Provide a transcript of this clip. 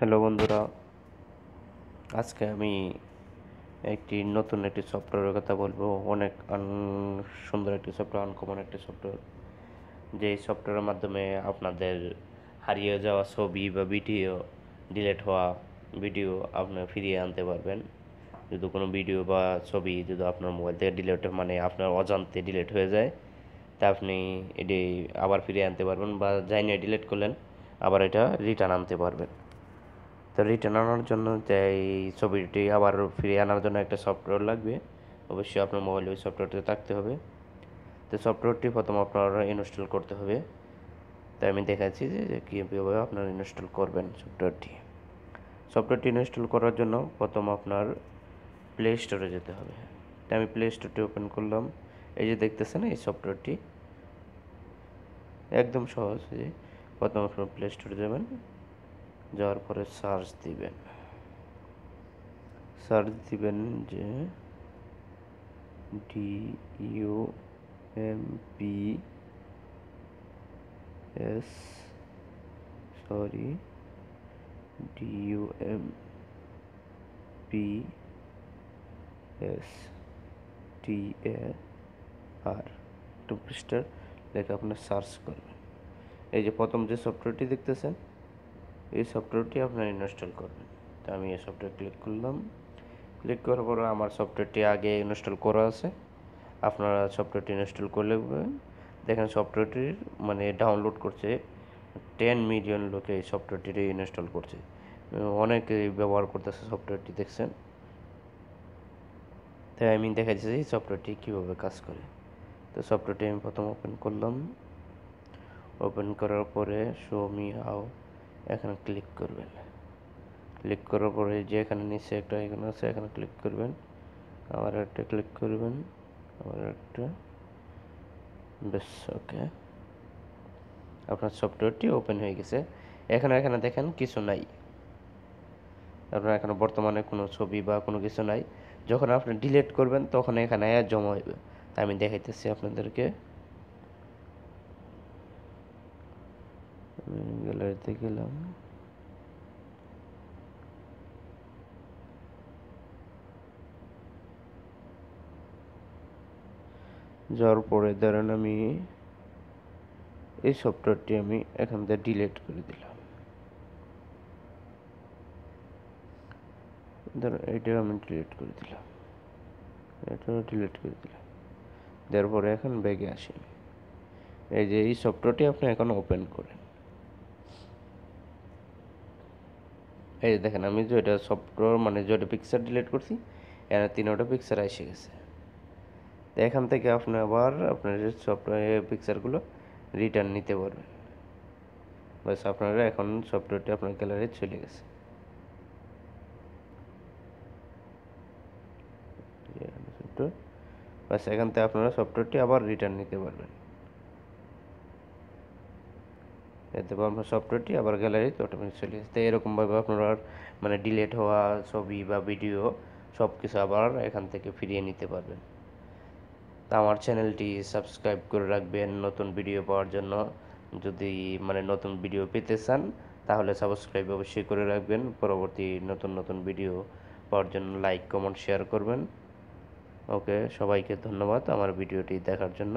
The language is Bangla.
হ্যালো বন্ধুরা, আজকে আমি একটি নতুন একটি সফটওয়্যারের কথা বলব। অনেক সুন্দর একটি সফটওয়্যার আনকমন একটি সফটওয়্যার যে সফটওয়্যারের মাধ্যমে আপনাদের হারিয়ে যাওয়া ছবি বা ভিডিও ডিলিট হওয়া ভিডিও আপনি ফিরিয়ে আনতে পারবেন। যদি কোনো ভিডিও বা ছবি যদি আপনার মোবাইল থেকে ডিলিট মানে আপনার অজান্তে ডিলিট হয়ে যায়, তা আপনি এটি আবার ফিরিয়ে আনতে পারবেন বা যাই নিয়ে ডিলিট করলেন, আবার এটা রিটার্ন আনতে পারবেন। তো রিটার্ন আনার জন্য যে এই ছবিটি আবার ফিরিয়ে আনার জন্য একটা সফটওয়্যার লাগবে, অবশ্যই আপনার মোবাইলে ওই সফটওয়্যারটি থাকতে হবে। তো সফটওয়্যারটি প্রথম আপনার ইনস্টল করতে হবে। তাই আমি দেখাচ্ছি যে কীভাবে আপনার ইনস্টল করবেন সফটওয়্যারটি সফটওয়্যারটি ইনস্টল করার জন্য প্রথম আপনার প্লে স্টোরে যেতে হবে। তাই আমি প্লে স্টোরটি ওপেন করলাম। এই যে দেখতেছেন, এই সফটওয়্যারটি একদম সহজ যে। প্রথম আপনার প্লে স্টোরে যাবেন। যাওয়ার পরে সার্চ দিবেন। সার্চ দিবেন যে D U M P S sorry D U M P S T A R two পৃষ্ঠার লেখা আপনার সার্চ করবেন। এই যে প্রথম যে সফটওয়্যারটি দেখতেছেন এই সফটওয়্যারটি আপনারা ইনস্টল করবেন। তো আমি এই সফটওয়্যার ক্লিক করলাম। ক্লিক করার পর আমার সফটওয়্যারটি আগে ইনস্টল করা আছে। আপনারা সফটওয়্যারটি ইনস্টল করলে দেখেন সফটওয়্যারটির মানে ডাউনলোড করছে টেন মিলিয়ন লোকে এই সফটওয়্যারটি ইনস্টল করছে। অনেকে ব্যবহার করতেছে সফটওয়্যারটি দেখছেন? তাই আমি দেখাচ্ছি যে এই সফটওয়্যারটি কীভাবে কাজ করে। তো সফটওয়্যারটি আমি প্রথম ওপেন করলাম। ওপেন করার পরে শো মি এখানে ক্লিক করবেন। ক্লিক করার পরে যে এখানে নিচে একটা এখানে আছে, এখানে ক্লিক করবেন। আবার একটা ক্লিক করবেন। আবার একটা। বেশ ওকে আপনার সফটওয়্যারটি ওপেন হয়ে গেছে। এখানে এখানে দেখেন কিছু নাই। আপনার এখানে বর্তমানে কোনো ছবি বা কোনো কিছু নাই। যখন আপনি ডিলিট করবেন, তখন এখানে জমা হইবে। আমি দেখাইতেছি আপনাদেরকে। গ্যালারিতে গেলাম। যাওয়ার পরে ধরেন আমি, এই সফটওয়্যারটি আমি এখান থেকে ডিলিট করে দিলাম। ধরুন এটা আমি ডিলিট করে দিলাম। এটাও ডিলিট করে দিলাম। দেওয়ার পরে এখন ব্যাগে আসি এই যে এই সফটওয়্যারটি আপনি এখন ওপেন করেন। এই যে দেখেন, আমি যেটা সফটওয়্যার মানে যেটা পিকচার ডিলিট করছি এর তিনটা পিকচার এসে গেছে। তো এখান থেকে আপনি আবার আপনার সফটওয়্যার পিকচারগুলো রিটার্ন নিতে পারবেন। বাস আপনারা এখন সফটওয়্যারটি আপনার গ্যালারি চলে গেছে। বাস এখান থেকে আপনারা সফটওয়্যারটি আবার রিটার্ন নিতে পারবেন। এতে আপনার সফটওয়্যারটি আবার গ্যালারিতে অটোমেটিক চলে আসে তো এরকমভাবে আপনারা মানে ডিলেট হওয়া, ছবি বা ভিডিও সব কিছু আবার এখান থেকে ফিরিয়ে নিতে পারবেন। তা আমার চ্যানেলটি সাবস্ক্রাইব করে রাখবেন নতুন ভিডিও পাওয়ার জন্য। যদি মানে নতুন ভিডিও পেতে চান, তাহলে সাবস্ক্রাইব অবশ্যই করে রাখবেন। পরবর্তী নতুন নতুন ভিডিও পাওয়ার জন্য লাইক কমেন্ট শেয়ার করবেন। ওকে সবাইকে ধন্যবাদ আমার ভিডিওটি দেখার জন্য।